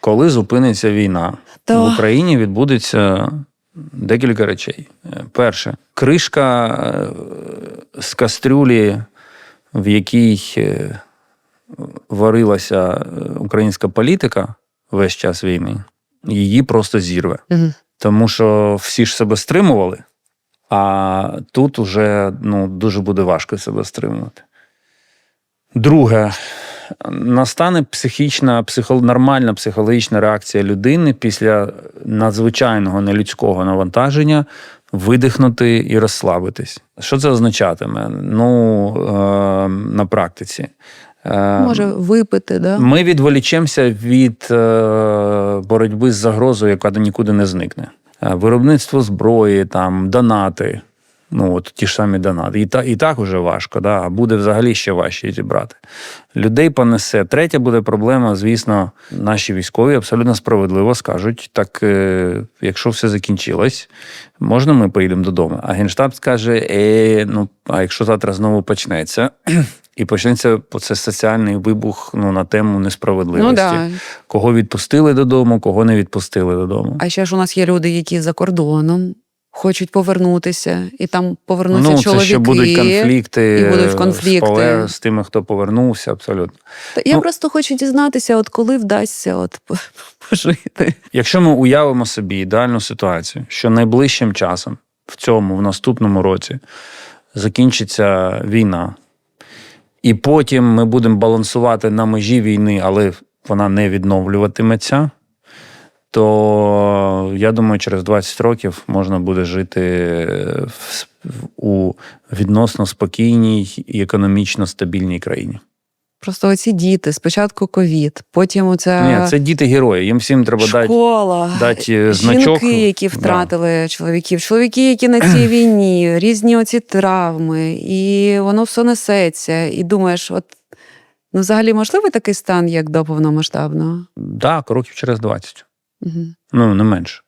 Коли зупиниться війна, То- в Україні відбудеться декілька речей. Е, Перше, кришка е, з кастрюлі, в якій е, варилася українська політика весь час війни, її просто зірве. Мгм. Тому що всі ж себе стримували, а тут уже ну, дуже буде важко себе стримувати. Друге, настане психічна, психо, нормальна психологічна реакція людини після надзвичайного нелюдського навантаження видихнути і розслабитись. Що це означатиме? Ну, е, на практиці. Е, Може випити, да? ми відволічемося від е, боротьби з загрозою, яка нікуди не зникне. Е, Виробництво зброї, там, донати. Ну, от ті ж самі донати. І, та, і так уже важко, да? а буде взагалі ще важче зібрати. Людей понесе. Третя буде проблема, звісно, наші військові абсолютно справедливо скажуть: так, е, якщо все закінчилось, можна ми поїдемо додому. А Генштаб скаже: е, ну, а якщо завтра знову почнеться, і почнеться це соціальний вибух ну, на тему Ну несправедливості. да. Кого відпустили додому, кого не відпустили додому. А ще ж у нас є люди, які за кордоном хочуть повернутися, і там повернуться ну, це чоловіки. ще будуть конфлікти, і будуть конфлікти. З, поле- з тими, хто повернувся, абсолютно. Та Я Ну- просто хочу дізнатися, от коли вдасться от пожити. Якщо ми уявимо собі ідеальну ситуацію, що найближчим часом, в цьому, в наступному році, закінчиться війна, і потім ми будемо балансувати на межі війни, але вона не відновлюватиметься, то я думаю, через 20 років можна буде жити в, у відносно спокійній і економічно стабільній країні. Просто оці діти, спочатку ковід, потім оця Ні, це діти герої. Їм всім треба дати школа, дати е, значок. жінки, які Да. втратили чоловіків, чоловіки, які на цій війні, різні оці травми, і воно все несеться. І думаєш, от ну, взагалі можливий такий стан, як до повномасштабного? Так, років через 20. Угу. Ну, не менше.